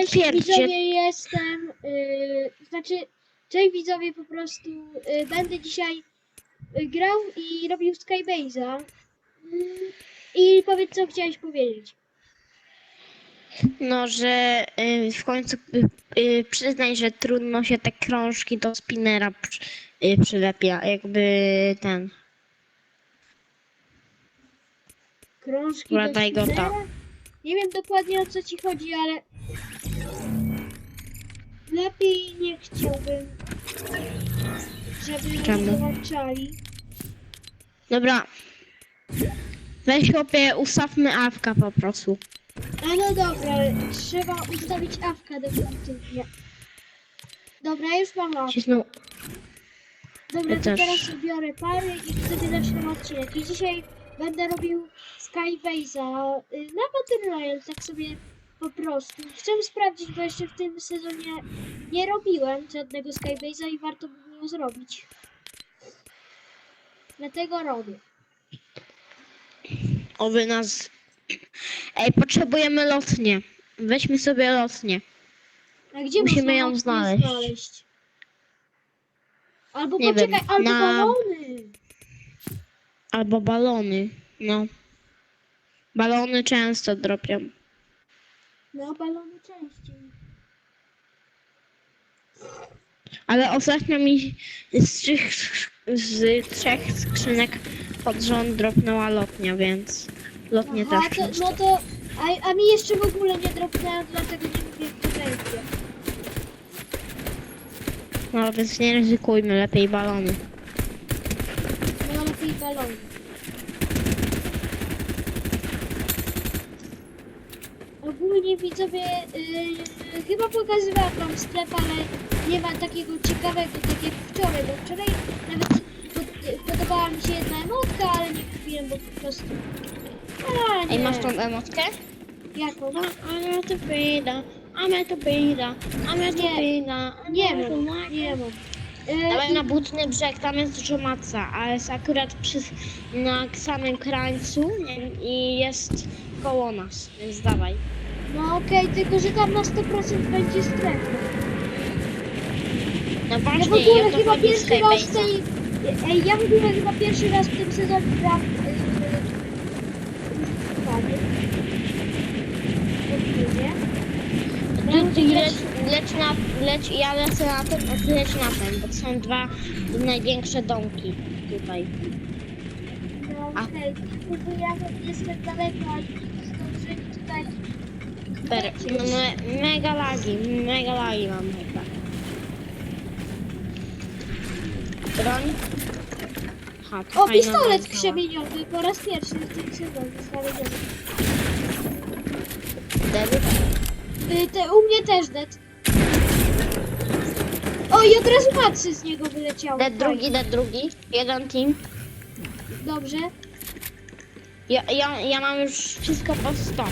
potwierdzić. widzowie, jestem, yy, znaczy, cześć widzowie, po prostu yy, będę dzisiaj yy, grał i robił Skybase'a. I powiedz, co chciałeś powiedzieć. No, że y, w końcu y, y, przyznaj, że trudno się te krążki do spinera przy, y, przylepia, jakby ten. Krążki Dobra, do go spinera? Nie wiem dokładnie o co ci chodzi, ale lepiej nie chciałbym, żeby Czemu? zobaczali. Dobra. Weź chłopie, ustawmy awka po prostu. A no dobra, trzeba ustawić awkę definitywnie. Dobra, już mam awkę. Cisnął. Dobra, to też. teraz biorę pary i wtedy zaczynam odcinek. I dzisiaj będę robił Skybase'a y, na Battle Royale, tak sobie po prostu. Chcę sprawdzić, bo jeszcze w tym sezonie nie robiłem żadnego Skybase'a i warto by było zrobić. Dlatego robię. Oby nas. Ej, potrzebujemy lotnię. Weźmy sobie lotnię. A gdzie Musimy ją znaleźć. znaleźć? Albo Nie poczekaj, wiem, albo na- balony. Albo balony. No. Balony często dropią. No, balony częściej. Ale ostatnio mi z trzech, z trzech skrzynek pod rząd dropnęła lotnia, więc lotnie Aha, też to, no to, a, a mi jeszcze w ogóle nie dropnęło, dlatego nie mówię, jak to będzie. No więc nie ryzykujmy, lepiej balony. No lepiej balony. Ogólnie widzowie, yy, chyba pokazywałam wam sklep, ale nie ma takiego ciekawego, tak jak wczoraj, bo wczoraj nawet pod, podobała mi się jedna emotka, ale nie kupiłem, bo po prostu... A, nie. Ej, masz tą emotkę? Jaką? Ale to bida, ale to bida, ale to Nie. bida. Nie mam, nie mam. Yy, Dawaj i- na butny brzeg, tam jest dużo maca, ale jest akurat przy, na samym krańcu nie, i jest koło nas, więc dawaj. No okej, tylko że tam na 100% będzie strefa. No Ja w właśnie, ogóle o to chyba chodzi w pierwszy raz w tej... Ej, ja w ogóle chyba pierwszy raz w tym sezonie gram... Yy, panie. Podwójnie. Ty, ty leć, leć na, leć, ja lecę na ten, a ty leć na ten, bo to są dwa największe domki tutaj. No A. okej, tylko ja jestem daleko, a zdążyli tutaj... Per, no, me, mega lagi, mega lagi mam chyba. Broń. Ha, O, fajna pistolet broń, krzemieniowy po raz pierwszy w tym sezonie znaleziony. Dead. Yy, te, u mnie też dead. O, i od razu macy z niego wyleciały. Dead drugi, dead drugi. Jeden team. Dobrze. Ja, ja, ja mam już wszystko po 100.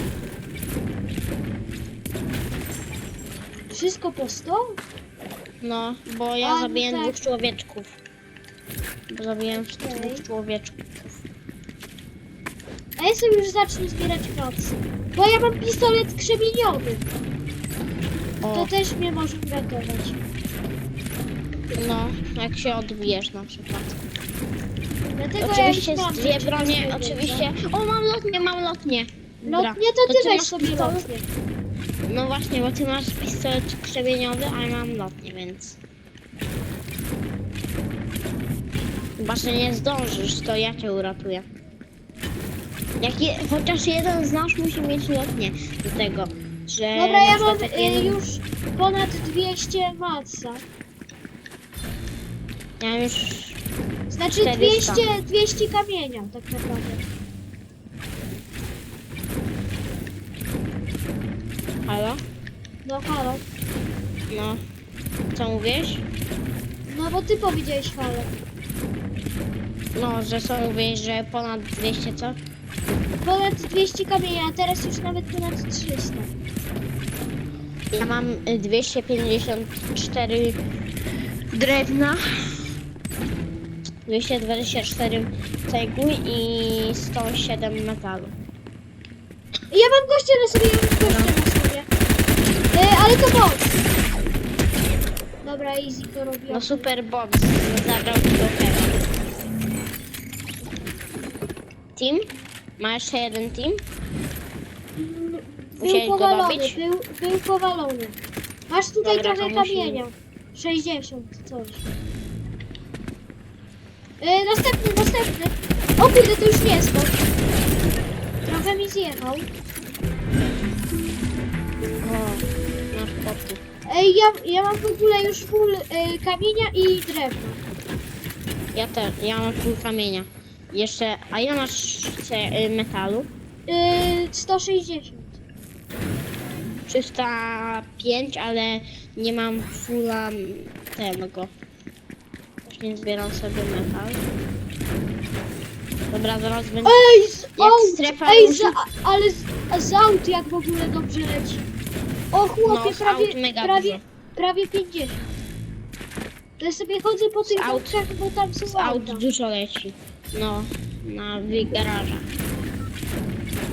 Wszystko po 100? No, bo ja A, no zabiłem tak. dwóch człowieczków. Bo zabiłem Okej. dwóch człowieczków. A ja sobie już zacznę zbierać nocy. Bo ja mam pistolet krzemieniowy. To O, też mnie może uratować. no, jak się odbijesz na przykład. Dlatego Oczywiście ja z dwie bronie, oczywiście. O, mam lotnię, mam. Dobra. Lotnie to ty ty weź sobie lotnie. No właśnie, bo ty masz pistolet krzemieniowy, a ja mam lotnię, więc... Chyba, że nie zdążysz, to ja cię uratuję. Jak je, chociaż jeden z nas musi mieć lotnię do tego, że... Dobra, ja mam y, jeden- już ponad 200 maca. Ja już... Znaczy 400. 200, 200 kamienia tak naprawdę. Halo? No halo. No. Co mówisz? No bo ty powiedziałeś halo. No, że co mówisz, że ponad 200 co? Ponad 200 kamienia, a teraz już nawet ponad 300. Ja mam y, 254 drewna, 224 cegły i 107 metalu. Ja mam gościa na sobie, ja mam gościa na sobie. Y, ale to bot. Dobra, easy to robię. No super box. Zagrał Jokera. Team? Ma jeszcze jeden team? Był go powalony, dobić? był, był powalony. Masz tutaj Dobra, trochę to musi- kamienia. 60 coś. E, następny, następny. O kurde, to już nie jest to. Trochę mi zjechał. Ej, ja, ja mam w ogóle już full e, kamienia i drewna. Ja też, ja mam pół kamienia. Jeszcze, a ile masz ce- y, metalu? E, 160. 305, ale nie mam fulla tego. Właśnie zbieram sobie metal. Dobra, zaraz będzie. Ej, z Jak aut! strefa Ej, ruszy- za, ale z, z aut jak w ogóle dobrze leci. O chłopie, No, z prawie, mega prawie, dużo. prawie 50. To ja sobie chodzę po tych aut- domkach, bo tam są Z aut auta. dużo leci. No, na w garażach.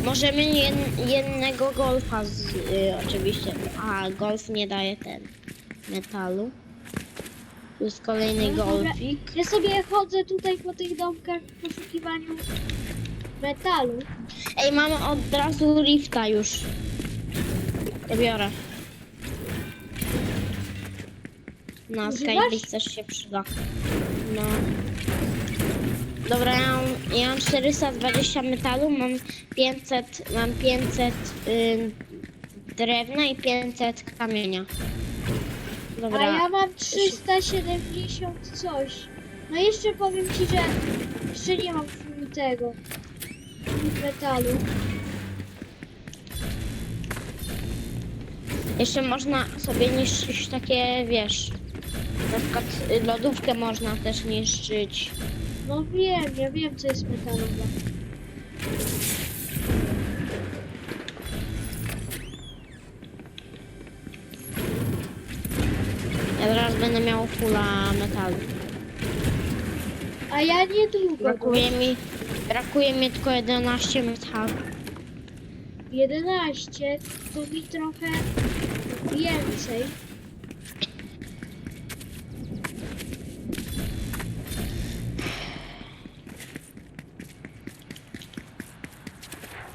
Możemy jed, jednego golfa z, y, oczywiście. A golf nie daje ten metalu. Tu jest kolejny No, dobra. golfik. Ja sobie chodzę tutaj po tych domkach w poszukiwaniu metalu. Ej, mam od razu lifta już. To biorę. Używasz? Skybase też się przyda. No. Dobra, ja mam, ja mam 420 metalu, mam 500, mam 500 y, drewna i 500 kamienia. Dobra. A ja mam 370 coś. No jeszcze powiem ci, że jeszcze nie mam tego. Metalu. Jeszcze można sobie niszczyć takie, wiesz, na przykład lodówkę można też niszczyć. No wiem, ja wiem co jest metalowe. Ja teraz będę miał fulla metalu. A ja niedługo. Brakuje mi, brakuje mi tylko 11 metalu. 11 to mi trochę więcej.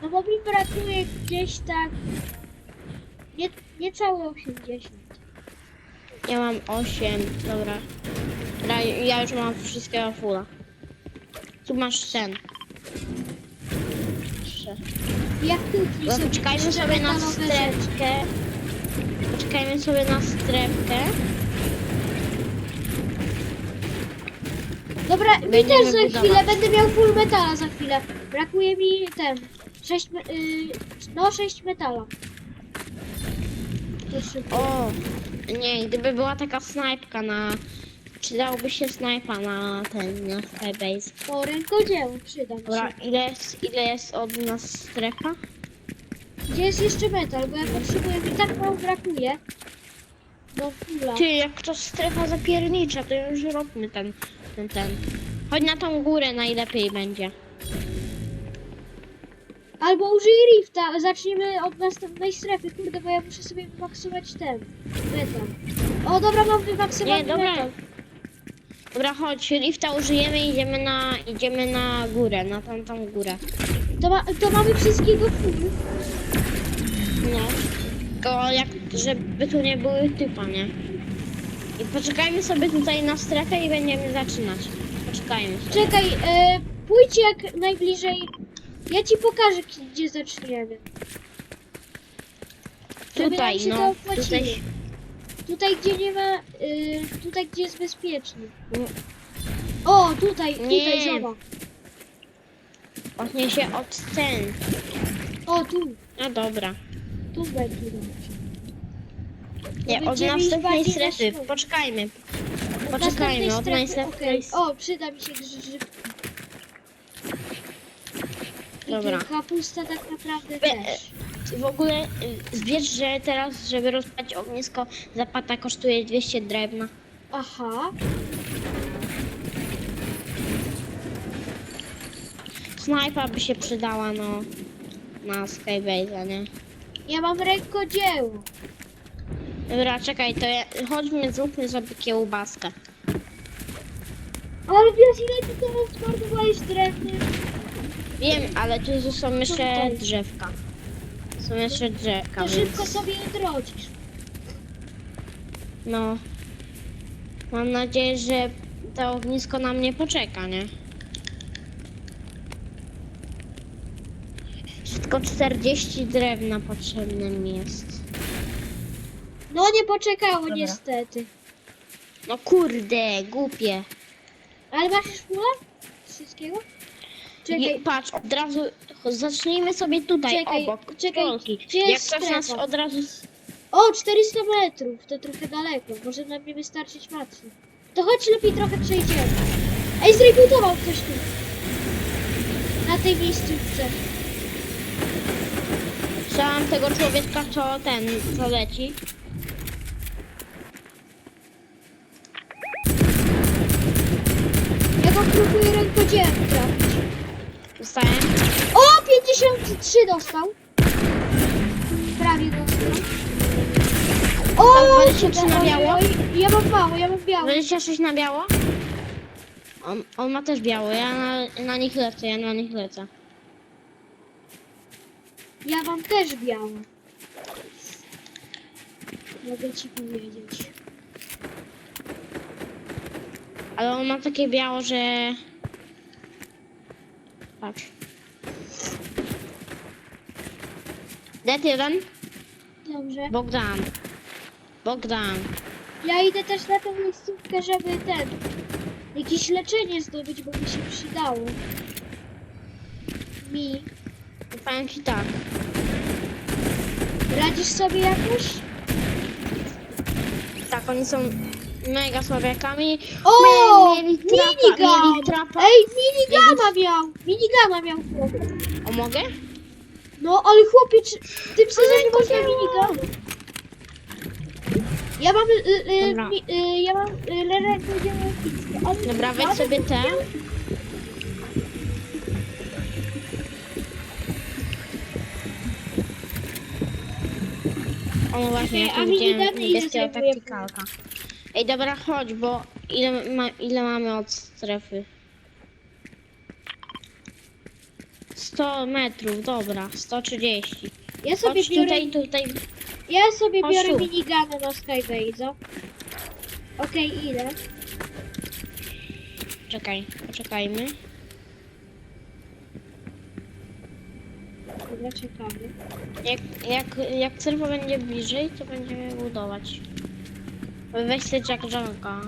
No bo mi brakuje gdzieś tak nie, niecałe 80. Ja mam 8, dobra. Dobra, ja już mam wszystkiego fulla. Tu masz. Jeszcze. Jak tu Bo Poczekajmy sobie na metalowe Poczekajmy sobie na strefkę. Dobra, mi też za budować. chwilę będę miał full metala za chwilę. Brakuje mi ten 6 me, y, no 6 metala. O! Nie, gdyby była taka snajpka na... Przydałby się snajpa na ten, na Skybase. O, rękodzieło przyda mi Dobra, się. ile jest, ile jest od nas strefa? Gdzie jest jeszcze metal? Bo ja potrzebuję, mi tak mało brakuje. No chwila. Ty, jak to strefa zapiernicza, to już róbmy ten, ten, ten. Chodź na tą górę najlepiej będzie. Albo użyj rifta, zaczniemy od następnej strefy. Kurde, bo ja muszę sobie wymaksować ten metal. O, dobra, mam wymaksowany Nie, dobra. metal. Dobra, chodź, lifta użyjemy i idziemy na, idziemy na górę, na tamtą górę. To, ma, to mamy wszystkiego full. No. Tylko jak, żeby tu nie były typa, nie? I poczekajmy sobie tutaj na strefę i będziemy zaczynać. Poczekajmy sobie. Czekaj, e, pójdź jak najbliżej. Ja ci pokażę, gdzie zaczniemy. Żeby Tutaj, nam się to no. opłaciło. Tutaj, Tutaj, gdzie nie ma. Y, tutaj, gdzie jest bezpiecznie. Mm. O, tutaj, tutaj, Nie. zobacz. właśnie się od ten. O, tu. No dobra. Tu będzie. Nie, od będziemy iść następnej na strefy. środek. Poczekajmy. Od Poczekajmy, następnej od strefy, następnej okej. O, przyda mi się grzyb. Dobra. kapusta tak naprawdę Be- też. W ogóle y, wiesz, że teraz, żeby rozpalić ognisko, zapata kosztuje 200 drewna. Aha. Snajpa by się przydała, no, na Skybase, nie? Ja mam rękodzieło. Dobra, czekaj, to ja, chodźmy, zróbmy sobie kiełbaskę. Ale wiesz ile ty teraz zmarnowałeś drewny? Wiem, ale tu są jeszcze drzewka. Są jeszcze drzewka, To więc... szybko sobie je drodzisz. No. Mam nadzieję, że to ognisko na mnie poczeka, nie? Tylko 40 drewna potrzebne mi jest. No nie poczekało Dobra. niestety. No kurde, głupie. Ale masz już pula? Wszystkiego? Czekaj, Je, patrz, od razu zacznijmy sobie tutaj, Czekaj, obok czekaj, Polki. gdzie Jak jest nas strefa? od razu... O, 400 metrów, to trochę daleko, może nam nie wystarczyć matki. To chodź lepiej trochę przejdziemy. Ej, zrebutował ktoś tu. Na tej miejscówce. Chciałam tego człowieka, co ten, co leci. Ja go próbuję rękodziełem trafić. Dostałem. O, 53 dostał. Prawie dostał. O, Tam 23 na biało? Ja mam mało, ja mam biało. 26 na biało? On, on ma też biało, ja na, na nich lecę, ja na nich lecę. Ja mam też biało. Mogę ci powiedzieć. Ale on ma takie biało, że... Patrz. Dead jeden? Dobrze. Bogdan. Bogdan. Ja idę też na tę miejscówkę, żeby ten... Jakieś leczenie zdobyć, bo mi się przydało. Mi. Powiem ci tak. Radzisz sobie jakoś? Tak, oni są mega słabiakami. O! Mieli trapa, Minigun! mieli trapa. Ej, minigana miał! Minigana miał chłop. O, mogę? No, ale chłopie, czy w tym sezonie można to minigun? Ja mam, y, y, Dobra. mi, y, ja mam y, lerek dzielnickie, ale Dobra, weź ale- sobie te. O właśnie, ja tu a widziałem ile niebieskiego zajmuje taktykalka. Ej, dobra, chodź, bo ile, ma, ile mamy od strefy? 100 metrów, dobra, 130. Ja sobie Chodź biorę, tutaj, tutaj. ja sobie Chodź biorę tu. minigany na Skybase'a. Okej, ile? Czekaj, poczekajmy. Jak, jak, jak serwo będzie bliżej, to będziemy budować. Weź sobie Jack Jonka.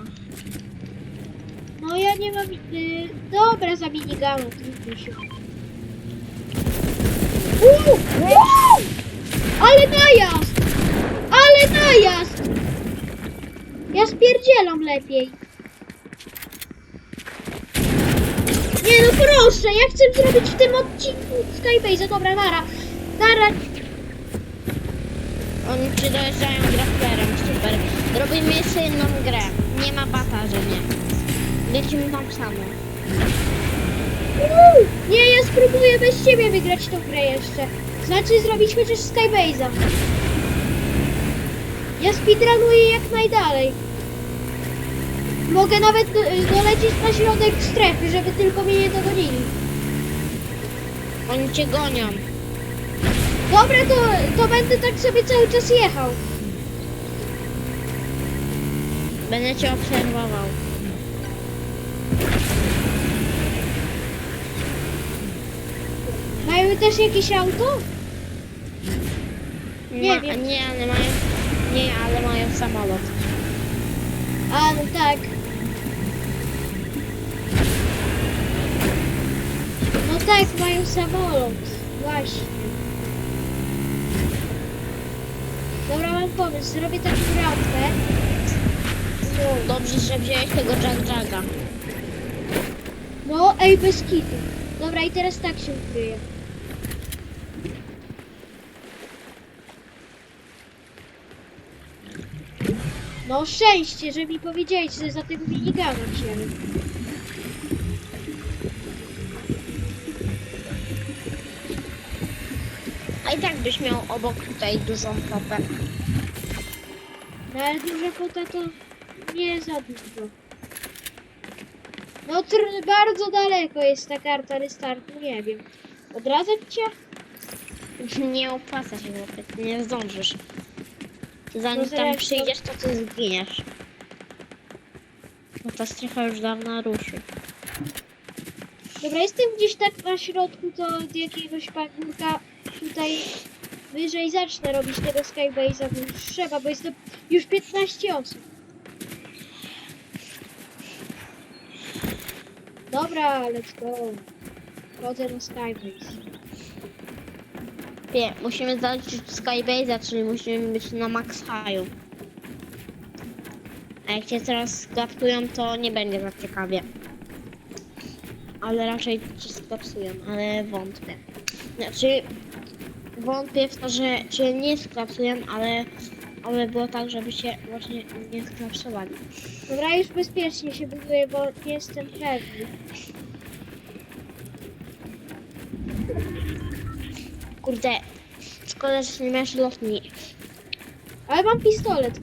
No ja nie mam, y, dobra, za minigana, trudno się. Uuu, uuu! Ale najazd! Ale najazd! Ja spierdzielam lepiej. Nie no proszę, ja chcę zrobić w tym odcinku Skybase'a. Dobra, nara. Nara. Oni ci dojeżdżają grapplerem, super. Robimy jeszcze jedną grę. Nie ma bata, że nie. Lecimy tam samo. Uuu, Nie, ja spróbuję bez ciebie wygrać tą grę jeszcze. Znaczy zrobić chociaż Skybase'a. Ja speedrunuję jak najdalej. Mogę nawet do, dolecieć na środek strefy, żeby tylko mnie nie dogonili. Oni cię gonią. Dobra, to, to będę tak sobie cały czas jechał. Będę cię obserwował. Mają też jakieś auto? Nie Ma, wiem. Nie, ale mają... Nie, ale mają samolot. A, no tak. No tak, mają samolot. Właśnie. Dobra, mam pomysł. Zrobię taką rampę. No, Dobrze, że wziąłeś tego Jack Jacka. no, ej, bez kitu. Dobra, i teraz tak się ukryję. No szczęście, że mi powiedziałeś, że za tego minigana wzięły. A i tak byś miał obok tutaj dużą topę. No ale duża kwota to nie za dużo. No bardzo daleko jest ta karta restartu, nie wiem. Odradzać cię? Nie opłaca się, ty nie zdążysz. Zanim No tam przyjdziesz, to ty zginiesz. Bo ta strefa już dawno ruszy. Dobra, jestem gdzieś tak na środku, to od jakiegoś pagórka tutaj wyżej zacznę robić tego Skybase'a, bo już trzeba, bo jest to już 15 osób. Dobra, let's go. Chodzę na Skybase. Wie, musimy zaliczyć Skybase'a, czyli musimy być na max high'u. A jak cię teraz sklapsują, to nie będzie tak ciekawie. Ale raczej cię sklapsują, ale wątpię. Znaczy, wątpię w to, że cię nie sklapsują, ale, ale było tak, żeby cię właśnie nie sklapsowali. Dobra, już bezpiecznie się buduję, bo nie jestem pewny. Kurde, szkoda, że nie masz lotni. Ale mam pistolet.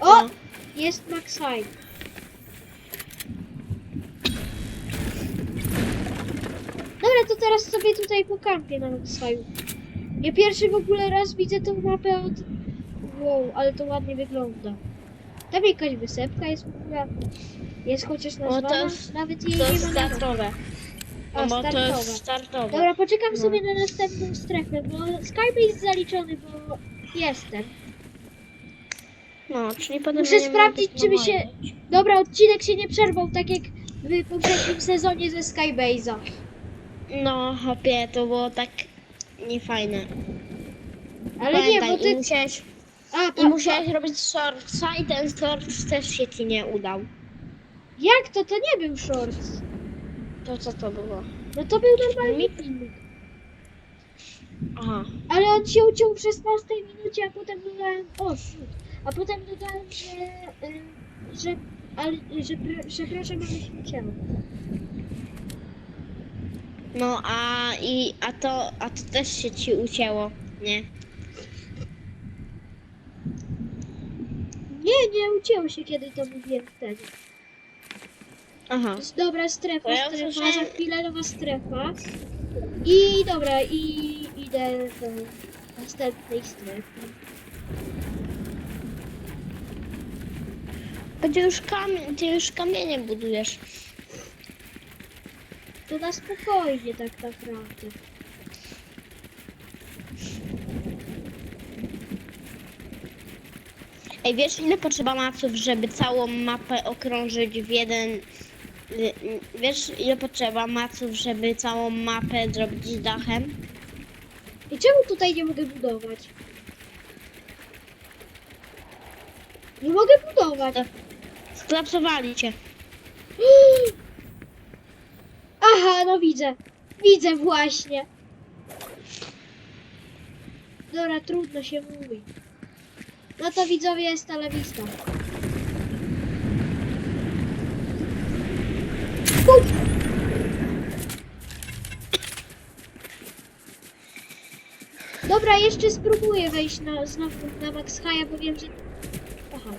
O! No. Jest Max High. Dobra, to teraz sobie tutaj pokampię na Max High'u. Ja pierwszy w ogóle raz widzę tą mapę od... Wow, ale to ładnie wygląda. Tam jakaś wysepka jest w ogóle. Jest chociaż to nazwana? jest- Nawet jej To nie jest ma. A, No to startowe. jest startowe. Dobra, poczekam No. sobie na następną strefę, bo Skype jest zaliczony, bo jestem. No, czyli potem Muszę sprawdzić, czy mi to się-. Dobra, odcinek się nie przerwał, tak jak w poprzednim sezonie ze Skybase'a. No, hopie, to było tak niefajne. Ale nie, Pamiętaj, bo I ty... musiałeś, A, i pa, musiałeś robić shortsa i ten short też się ci nie udał. jak to? To nie był shorts. To co to było? No to był normalny filmik. Aha. Ale on się uciął w 16 minucie, a potem dodałem... O, shoot. A potem dodałem, że... y, że... Ale, że, pr- przepraszam, ale się ucięło. No, a i, a to, a to też się ci ucięło, nie? Nie, nie ucięło się, kiedy to mówiłem wtedy. Aha. Jest dobra strefa, To ja strefa, usłyszałem- za chwilę nowa strefa. I dobra, i idę do następnej strefy. Będzie już kamień, ty już kamienie budujesz. To na spokojnie tak naprawdę. Ej, wiesz ile potrzeba maców, żeby całą mapę okrążyć w jeden... y, y, Wiesz ile potrzeba maców, żeby całą mapę zrobić dachem? I czemu tutaj nie mogę budować? Nie mogę budować. Sklapsowali cię. Aha, no widzę. Widzę właśnie. Dobra, trudno się mówi. No to widzowie jest telewizja. Dobra, jeszcze spróbuję wejść na, znowu na Max High, bo wiem, że... Aha.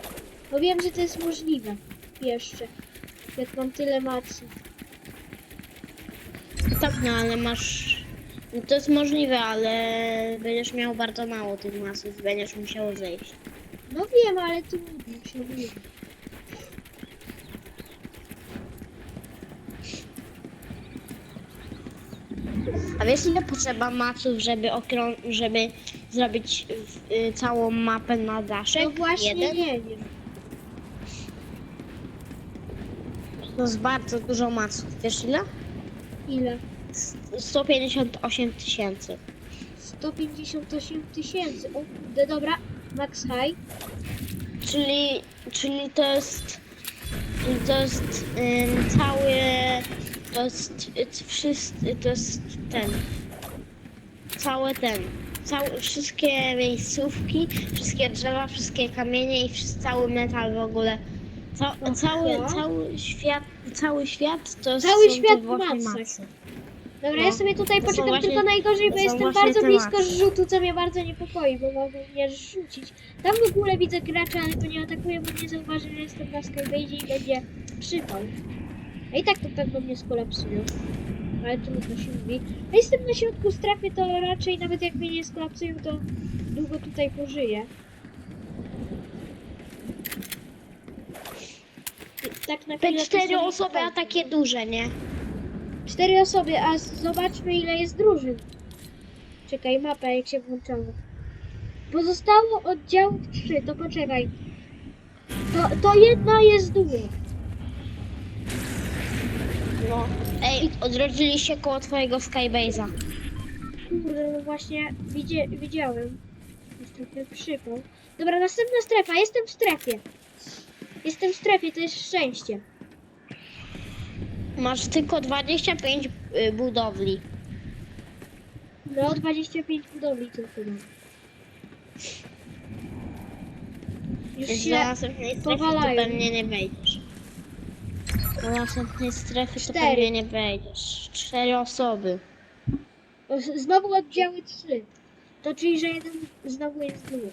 Bo wiem, że to jest możliwe. Jeszcze. Jak mam tyle macy. Tak, no ale masz... No to jest możliwe, ale będziesz miał bardzo mało tych masów, będziesz musiał zejść. No wiem, ale trudno się mówi. A wiesz ile potrzeba maców, żeby okrą... żeby zrobić y, całą mapę na daszek? No właśnie Jeden? nie wiem. To jest bardzo dużo maców. Wiesz ile? Ile? S- 158 tysięcy. 158 tysięcy. O kurde, dobra. Max High. Czyli, czyli to jest, to jest ym, cały, to jest y, wszyscy, to jest ten, cały ten, cały, wszystkie miejscówki, wszystkie drzewa, wszystkie kamienie i wszy- cały metal w ogóle. Ca, cały, cały świat, cały świat to Cały są świat te właśnie macy. Dobra, No, ja sobie tutaj to są poczekam właśnie- tylko najgorzej, bo to są jestem właśnie bardzo blisko rzutu, co mnie bardzo niepokoi, bo mogą mnie rzucić. Tam w ogóle widzę gracza, ale to nie atakuje, bo nie zauważy, że jestem na skybase i będzie przypał. A i tak to pewno mnie skolapsują. Ale trudno się mówi. A jestem na środku strefy, to raczej nawet jak mnie nie skolapsują, to długo tutaj pożyję. Tak na Te cztery osoby, a takie duże, nie? Cztery osoby, a zobaczmy ile jest drużyn. Czekaj, mapa jak się włączała. Pozostało oddziałów trzy, to poczekaj. To, to jedna jest duża. No. Ej, odrodzili się koło twojego Skybase'a. Kurde, no właśnie widzie, widziałem. Jest trochę przypał. Dobra, następna strefa. Jestem w strefie. Jestem w strefie, to jest szczęście. Masz tylko 25 y, budowli. No, 25 budowli tylko mam. Już Więc do się... następnej strefy to powalają. pewnie nie wejdziesz. Do następnej strefy to Cztery. pewnie nie wejdziesz. Cztery osoby. Znowu oddziały 3. To czyli, że jeden znowu jest zły.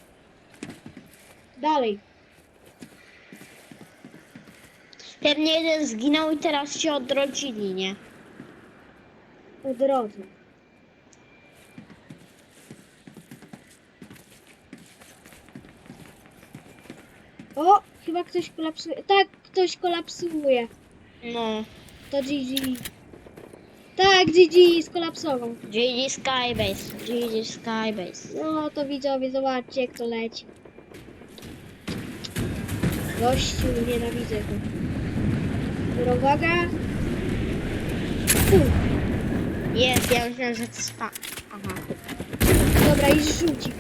Dalej. Pewnie jeden zginął i teraz się odrodzili, nie? Drodze. O, chyba ktoś kolapsuje. Tak, ktoś kolapsuje. No. To GG. Tak, GG skolapsował. GG Skybase. GG Skybase. No to widzowie, zobaczcie jak to leci. Gościu, nienawidzę go. Dobra, uwaga. Jest, ja myślałem, że to spa. Aha. Dobra, i rzucik.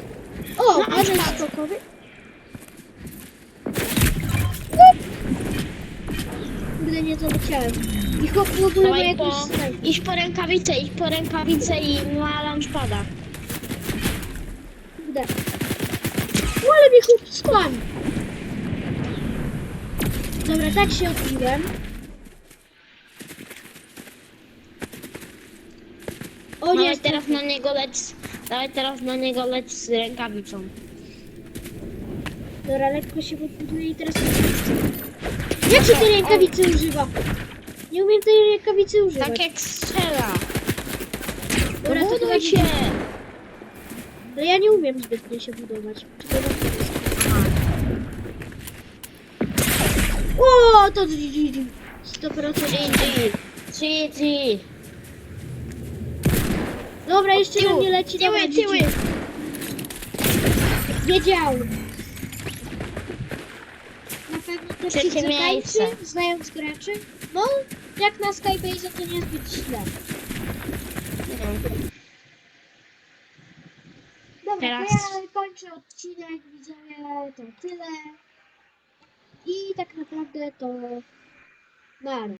O, No, ale tak. Kurde, nie doleciałem. I chłop w ogóle ma Dawaj jakąś po... Idź po rękawice, idź po rękawice i ma launchpada. Kurde. O, ale mnie chłop spalił. Dobra, tak się odbiłem. O Dawaj nie, teraz na niego leć, z- dawaj teraz na niego leć z rękawicą. Dobra, lekko się podbuduje i teraz... Jak się tej rękawicy używa? Nie umiem tej rękawicy używać. Tak jak strzela. Dobra, to Buduj się. Ale ja nie umiem zbytnio się budować. To dobrze jest? O, to GG. 100%. GG. GG. Dobra, jeszcze na mnie leci. Tyły, tyły. Wiedziałem. Na pewno to Trzecie miejsce. znając graczy. No, jak na Skybase to niezbyt źle. Dobra, Teraz- to ja kończę odcinek, widzowie, to tyle. I tak naprawdę to nara.